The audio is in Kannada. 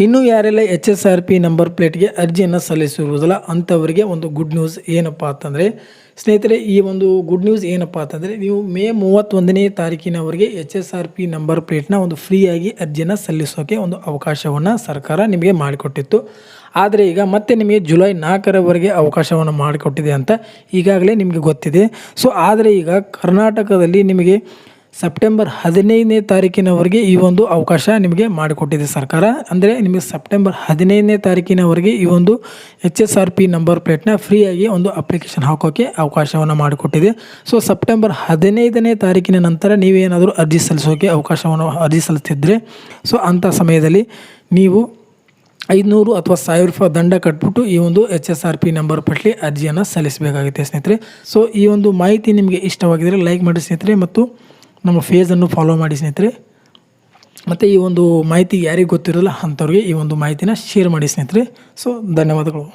ಇನ್ನು ಯಾರೆಲ್ಲ H S R P number ಪ್ಲೇಟ್ಗೆ ಅರ್ಜಿಯನ್ನು ಸಲ್ಲಿಸಿರುವುದಿಲ್ಲ, ಅಂಥವರಿಗೆ ಒಂದು ಗುಡ್ ನ್ಯೂಸ್ ಏನಪ್ಪ ಅಂತಂದರೆ, ಸ್ನೇಹಿತರೆ, ಈ ಒಂದು ಗುಡ್ ನ್ಯೂಸ್ ಏನಪ್ಪ ಅಂತಂದರೆ, ನೀವು ಮೇ ಮೂವತ್ತೊಂದನೇ ತಾರೀಕಿನವರೆಗೆ H S R P number ಪ್ಲೇಟ್ನ ಒಂದು ಫ್ರೀಯಾಗಿ ಅರ್ಜಿಯನ್ನು ಸಲ್ಲಿಸೋಕೆ ಒಂದು ಅವಕಾಶವನ್ನು ಸರ್ಕಾರ ನಿಮಗೆ ಮಾಡಿಕೊಟ್ಟಿತ್ತು. ಆದರೆ ಈಗ ಮತ್ತೆ ನಿಮಗೆ ಜುಲೈ ನಾಲ್ಕರವರೆಗೆ ಅವಕಾಶವನ್ನು ಮಾಡಿಕೊಟ್ಟಿದೆ ಅಂತ ಈಗಾಗಲೇ ನಿಮಗೆ ಗೊತ್ತಿದೆ. ಸೊ, ಆದರೆ ಈಗ ಕರ್ನಾಟಕದಲ್ಲಿ ನಿಮಗೆ ಸೆಪ್ಟೆಂಬರ್ ಹದಿನೈದನೇ ತಾರೀಕಿನವರೆಗೆ ಈ ಒಂದು ಅವಕಾಶ ನಿಮಗೆ ಮಾಡಿಕೊಟ್ಟಿದೆ ಸರ್ಕಾರ. ಅಂದರೆ ನಿಮಗೆ ಸೆಪ್ಟೆಂಬರ್ ಹದಿನೈದನೇ ತಾರೀಕಿನವರೆಗೆ ಈ ಒಂದು H S R P number ಪ್ಲೇಟ್ನ ಫ್ರೀಯಾಗಿ ಒಂದು ಅಪ್ಲಿಕೇಶನ್ ಹಾಕೋಕ್ಕೆ ಅವಕಾಶವನ್ನು ಮಾಡಿಕೊಟ್ಟಿದೆ. ಸೊ ಸೆಪ್ಟೆಂಬರ್ ಹದಿನೈದನೇ ತಾರೀಕಿನ ನಂತರ ನೀವೇನಾದರೂ ಅರ್ಜಿ ಸಲ್ಲಿಸೋಕೆ ಅವಕಾಶವನ್ನು ಅರ್ಜಿ ಸಲ್ಲಿಸ್ತಿದ್ರೆ ಸೊ ಅಂಥ ಸಮಯದಲ್ಲಿ ನೀವು ಐದುನೂರು ಅಥವಾ ಸಾವಿರ ರೂಪಾಯಿ ದಂಡ ಕಟ್ಬಿಟ್ಟು ಈ ಒಂದು H S R P number ಪಟ್ಲಿ ಅರ್ಜಿಯನ್ನು ಸಲ್ಲಿಸಬೇಕಾಗುತ್ತೆ ಸ್ನೇಹಿತರೆ. ಸೊ ಈ ಒಂದು ಮಾಹಿತಿ ನಿಮಗೆ ಇಷ್ಟವಾಗಿದ್ದರೆ ಲೈಕ್ ಮಾಡಿ ಸ್ನೇಹಿತರೆ, ಮತ್ತು ನಮ್ಮ ಫೇಸನ್ನು ಫಾಲೋ ಮಾಡಿ ಸ್ನೇಹಿತರೆ. ಮತ್ತು ಈ ಒಂದು ಮಾಹಿತಿ ಯಾರಿಗೆ ಗೊತ್ತಿರೋಲ್ಲ ಅಂಥವ್ರಿಗೆ ಈ ಒಂದು ಮಾಹಿತಿನ ಶೇರ್ ಮಾಡಿ ಸ್ನೇಹಿತರೆ. ಸೊ ಧನ್ಯವಾದಗಳು.